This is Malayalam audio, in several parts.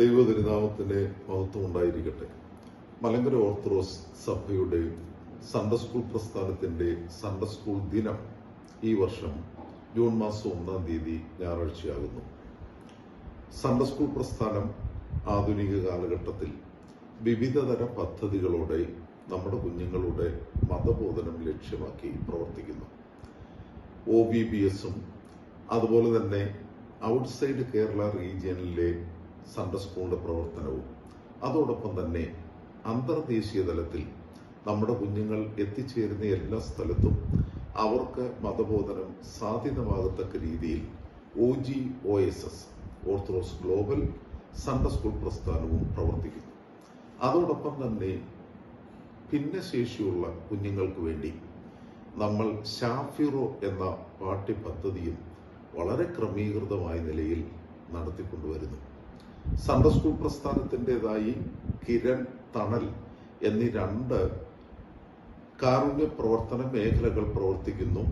ദൈവതിരുനാമത്തിന്റെ മഹത്വം ഉണ്ടായിരിക്കട്ടെ മലങ്കര ഓർത്തഡോക്സ് സഭയുടെ സൺഡേ സ്കൂൾ പ്രസ്ഥാനത്തിന്റെ സൺഡേ സ്കൂൾ ദിനം ഈ വർഷം ജൂൺ മാസം ഒന്നാം തീയതി ഞായറാഴ്ചയാകുന്നു. സൺഡേ സ്കൂൾ പ്രസ്ഥാനം ആധുനിക കാലഘട്ടത്തിൽ വിവിധതര പദ്ധതികളോടെ നമ്മുടെ കുഞ്ഞുങ്ങളുടെ മതബോധനം ലക്ഷ്യമാക്കി പ്രവർത്തിക്കുന്നു. ഒ ബി ബി എസും അതുപോലെ തന്നെ ഔട്ട്സൈഡ് കേരള റീജിയനിലെ സൺഡേ സ്കൂളിന്റെ പ്രവർത്തനവും. അതോടൊപ്പം തന്നെ അന്തർദേശീയ തലത്തിൽ നമ്മുടെ കുഞ്ഞുങ്ങൾ എത്തിച്ചേരുന്ന എല്ലാ സ്ഥലത്തും അവർക്ക് മതബോധനം സാധ്യതമാകത്തക്ക രീതിയിൽ O G O S S orthodox global Sunday school പ്രസ്ഥാനവും പ്രവർത്തിക്കുന്നു. അതോടൊപ്പം തന്നെ ഭിന്നശേഷിയുള്ള കുഞ്ഞുങ്ങൾക്ക് വേണ്ടി നമ്മൾ ഷാഫിറോ എന്ന പാഠ്യപദ്ധതിയും വളരെ ക്രമീകൃതമായ നിലയിൽ നടത്തിക്കൊണ്ടുവരുന്നു. സൺഡേ സ്കൂൾ പ്രസ്ഥാനത്തിന്റെതായി കിരൺ തണൽ എന്നീ രണ്ട് കാരുണ്യ പ്രവർത്തന മേഖലകൾ പ്രവർത്തിക്കുന്നു.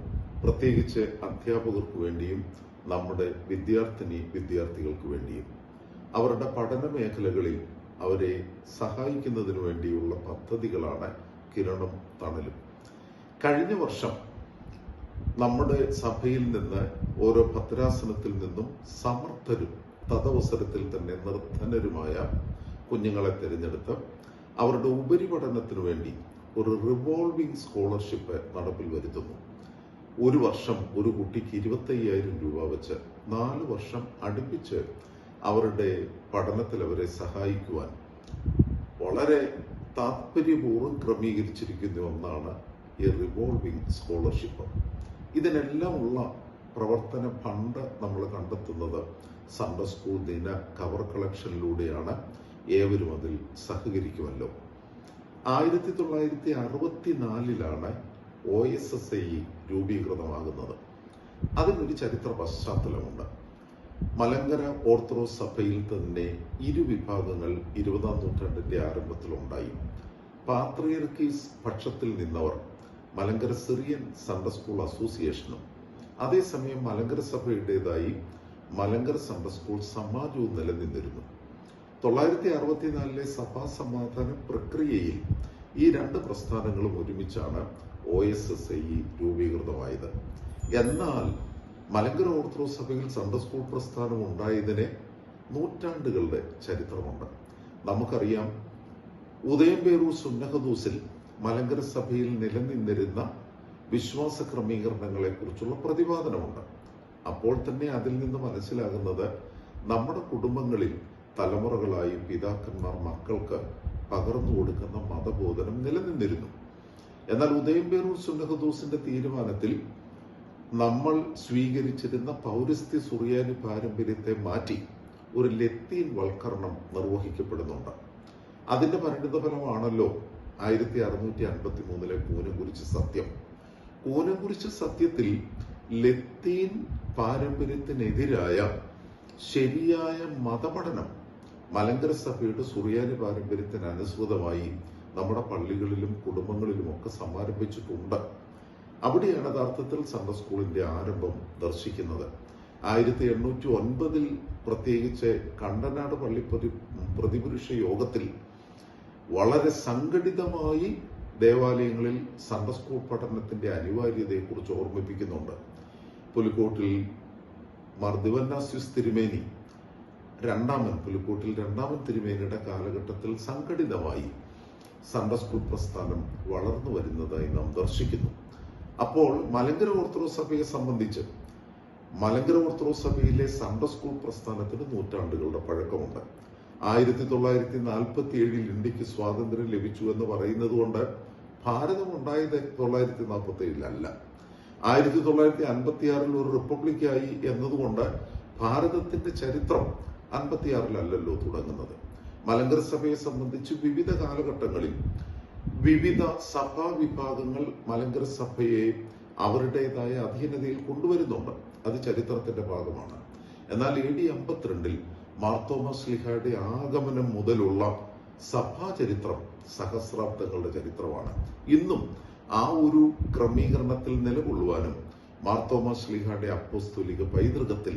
പ്രത്യേകിച്ച് അധ്യാപകർക്ക് വേണ്ടിയും നമ്മുടെ വിദ്യാർത്ഥിനി വിദ്യാർത്ഥികൾക്ക് വേണ്ടിയും. അവരുടെ പഠന മേഖലകളിൽ അവരെ സഹായിക്കുന്നതിന് വേണ്ടിയുള്ള പദ്ധതികളാണ് കിരണും തണലും. കഴിഞ്ഞ വർഷം നമ്മുടെ സഭയിൽ നിന്ന് ഓരോ ഭദ്രാസനത്തിൽ നിന്നും സമർത്ഥരും തദവസരത്തിൽ തന്നെ നിർധനരുമായ കുഞ്ഞുങ്ങളെ തിരഞ്ഞെടുത്ത് അവരുടെ ഉപരിപഠനത്തിനു വേണ്ടി ഒരു റിവോൾവിംഗ് സ്കോളർഷിപ്പ് നടപ്പിൽ വരുത്തുന്നു. ഒരു വർഷം ഒരു കുട്ടിക്ക് ഇരുപത്തയ്യായിരം രൂപ വെച്ച് നാല് വർഷം അടുപ്പിച്ച് അവരുടെ പഠനത്തിൽ അവരെ സഹായിക്കുവാൻ വളരെ താല്പര്യപൂർവം ക്രമീകരിച്ചിരിക്കുന്ന ഒന്നാണ് ഈ റിവോൾവിംഗ് സ്കോളർഷിപ്പ് ഇതിനെല്ലാം ഉള്ള പ്രവർത്തന ഫണ്ട് നമ്മൾ കണ്ടെത്തുന്നത് സൺഡേ സ്കൂൾ ദിന കവർ കളക്ഷനിലൂടെയാണ് ഏവരും അതിൽ സഹകരിക്കുമല്ലോ. ആയിരത്തി തൊള്ളായിരത്തി അറുപത്തിനാലിലാണ് ഒ എസ് എസ് ഐ രൂപീകൃതമാകുന്നത്. അതിനൊരു ചരിത്ര പശ്ചാത്തലമുണ്ട്. മലങ്കര ഓർത്തഡോക്സ് സഭയിൽ തന്നെ ഇരു വിഭാഗങ്ങൾ ഇരുപതാം നൂറ്റാണ്ടിന്റെ ആരംഭത്തിലുണ്ടായി. പാത്രിയർക്കീസ് പക്ഷത്തിൽ നിന്നവർ മലങ്കര സിറിയൻ സൺഡേ സ്കൂൾ അസോസിയേഷനും അതേസമയം മലങ്കര സഭയുടേതായി മലങ്കര സഭ സ്കൂൾ സമാജവും നിലനിന്നിരുന്നു. തൊള്ളായിരത്തി അറുപത്തിനാലിലെ സഭാ സമാധാന പ്രക്രിയയിൽ ഈ രണ്ട് പ്രസ്ഥാനങ്ങളും ഒരുമിച്ചാണ് ഒ എസ് എസ് ഐ രൂപീകൃതമായത്. എന്നാൽ മലങ്കര ഓർത്തഡോക്സ് സഭയിൽ സൺഡേ സ്കൂൾ പ്രസ്ഥാനം ഉണ്ടായതിന് നൂറ്റാണ്ടുകളുടെ ചരിത്രമുണ്ട്. നമുക്കറിയാം ഉദയംപേരൂർ സുന്നഹദൂസിൽ മലങ്കര സഭയിൽ നിലനിന്നിരുന്ന വിശ്വാസ ക്രമീകരണങ്ങളെ കുറിച്ചുള്ള പ്രതിപാദനമുണ്ട്. അപ്പോൾ തന്നെ അതിൽ നിന്ന് മനസ്സിലാകുന്നത് നമ്മുടെ കുടുംബങ്ങളിൽ തലമുറകളായി പിതാക്കന്മാർ മക്കൾക്ക് പകർന്നു കൊടുക്കുന്ന മതബോധനം നിലനിന്നിരുന്നു. എന്നാൽ ഉദയംപേരൂർ സുന്നഹദൂസിന്റെ തീരുമാനത്തിൽ നമ്മൾ സ്വീകരിച്ചിരുന്ന പൗരസ്ത്യ സുറിയാനി പാരമ്പര്യത്തെ മാറ്റി ഒരു ലത്തീൻ വൽക്കരണം നിർവഹിക്കപ്പെടുന്നുണ്ട്. അതിന്റെ പരിണിതഫലമാണല്ലോ ആയിരത്തി അറുന്നൂറ്റി അൻപത്തി മൂന്നിലെ കൂനംകുരിശ് സത്യം. കൂനംകുരിശ് സത്യത്തിൽ ലത്തീൻ പാരമ്പര്യത്തിനെതിരായ ശരിയായ മതപഠനം മലങ്കര സഭയുടെ സുറിയാനി പാരമ്പര്യത്തിന് അനുസൃതമായി നമ്മുടെ പള്ളികളിലും കുടുംബങ്ങളിലും ഒക്കെ സമാരംഭിച്ചിട്ടുണ്ട്. അവിടെയാണ് യഥാർത്ഥത്തിൽ സൺഡേ സ്കൂളിന്റെ ആരംഭം ദർശിക്കുന്നത്. ആയിരത്തി എണ്ണൂറ്റി ഒൻപതിൽ പ്രത്യേകിച്ച് കണ്ടനാട് പള്ളി പ്രതി പ്രതിപുരുഷ യോഗത്തിൽ വളരെ സംഘടിതമായി ദേവാലയങ്ങളിൽ സൺഡേ സ്കൂൾ പഠനത്തിന്റെ അനിവാര്യതയെക്കുറിച്ച് ഓർമ്മിപ്പിക്കുന്നുണ്ട്. പുലിക്കോട്ടിൽ മാർ ദിവന്നാസ്യുസ് തിരുമേനി രണ്ടാമൻ പുലിക്കോട്ടിൽ രണ്ടാമൻ തിരുമേനിയുടെ കാലഘട്ടത്തിൽ സംഘടിതമായി സൺഡേ സ്കൂൾ പ്രസ്ഥാനം വളർന്നു വരുന്നതായി നാം ദർശിക്കുന്നു. അപ്പോൾ മലങ്കര ഓർത്തഡോക്സ് സഭയെ സംബന്ധിച്ച് മലങ്കര ഓർത്തഡോക്സ് സഭയിലെ സൺഡേ സ്കൂൾ പ്രസ്ഥാനത്തിന് നൂറ്റാണ്ടുകളുടെ പഴക്കമുണ്ട്. ആയിരത്തി തൊള്ളായിരത്തി നാൽപ്പത്തി ഏഴിൽ ഇന്ത്യയ്ക്ക് സ്വാതന്ത്ര്യം ലഭിച്ചു എന്ന് പറയുന്നത് കൊണ്ട് ഭാരതം ഉണ്ടായത് തൊള്ളായിരത്തി നാൽപ്പത്തി ഏഴിലല്ല ആയിരത്തി തൊള്ളായിരത്തി അൻപത്തി ആറിൽ ഒരു റിപ്പബ്ലിക്കായി എന്നതുകൊണ്ട് ഭാരതത്തിന്റെ ചരിത്രം അൻപത്തിയാറിലല്ലല്ലോ തുടങ്ങുന്നത്. മലങ്കര സഭയെ സംബന്ധിച്ച് വിവിധ കാലഘട്ടങ്ങളിൽ വിവിധ സഭാ വിഭാഗങ്ങൾ മലങ്കര സഭയെ അവരുടേതായ അധീനതയിൽ കൊണ്ടുവരുന്നുണ്ട്. അത് ചരിത്രത്തിന്റെ ഭാഗമാണ്. എന്നാൽ എ ഡി അമ്പത്തിരണ്ടിൽ മാർത്തോമ സ്ലിഹയുടെ ആഗമനം മുതലുള്ള സഭാ ചരിത്രം സഹസ്രാബ്ദങ്ങളുടെ ചരിത്രമാണ്. ഇന്നും ആ ഒരു ക്രമീകരണത്തിൽ നിലകൊള്ളുവാനും മാർത്തോമസ്ലിഹയുടെ സ്ലിഹയുടെ അപ്പോസ്തോലിക പൈതൃകത്തിൽ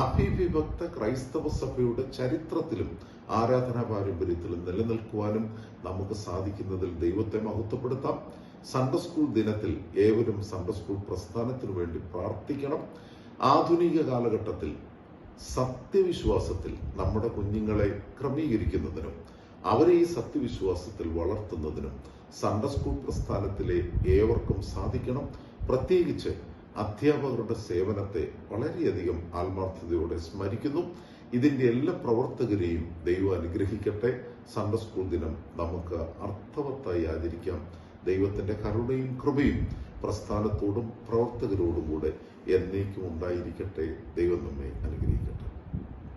അഭിവിഭക്ത ക്രൈസ്തവ സഭയുടെ ചരിത്രത്തിലും ആരാധനാ പാരമ്പര്യത്തിലും നിലനിൽക്കുവാനും നമുക്ക് സാധിക്കുന്നതിൽ ദൈവത്തെ മഹത്വപ്പെടുത്താം. സൺഡേ സ്കൂൾ ദിനത്തിൽ ഏവരും സൺഡേ സ്കൂൾ പ്രസ്ഥാനത്തിനു വേണ്ടി പ്രാർത്ഥിക്കണം. ആധുനിക കാലഘട്ടത്തിൽ സത്യവിശ്വാസത്തിൽ നമ്മുടെ കുഞ്ഞുങ്ങളെ ക്രമീകരിക്കുന്നതിനും അവരെ ഈ സത്യവിശ്വാസത്തിൽ വളർത്തുന്നതിനും സൺഡേ സ്കൂൾ പ്രസ്ഥാനത്തിലെ ഏവർക്കും സാധിക്കണം. പ്രത്യേകിച്ച് അധ്യാപകരുടെ സേവനത്തെ വളരെയധികം ആത്മാർത്ഥതയോടെ സ്മരിക്കുന്നു. ഇതിന്റെ എല്ലാ പ്രവർത്തകരെയും ദൈവം അനുഗ്രഹിക്കട്ടെ. സൺഡേ സ്കൂൾ ദിനം നമുക്ക് അർത്ഥവത്തായി ആചരിക്കാം. ദൈവത്തിന്റെ കരുണയും കൃപയും പ്രസ്ഥാനത്തോടും പ്രവർത്തകരോടും കൂടെ എന്നേക്കും ഉണ്ടായിരിക്കട്ടെ ദൈവം നമ്മെ അനുഗ്രഹിക്കും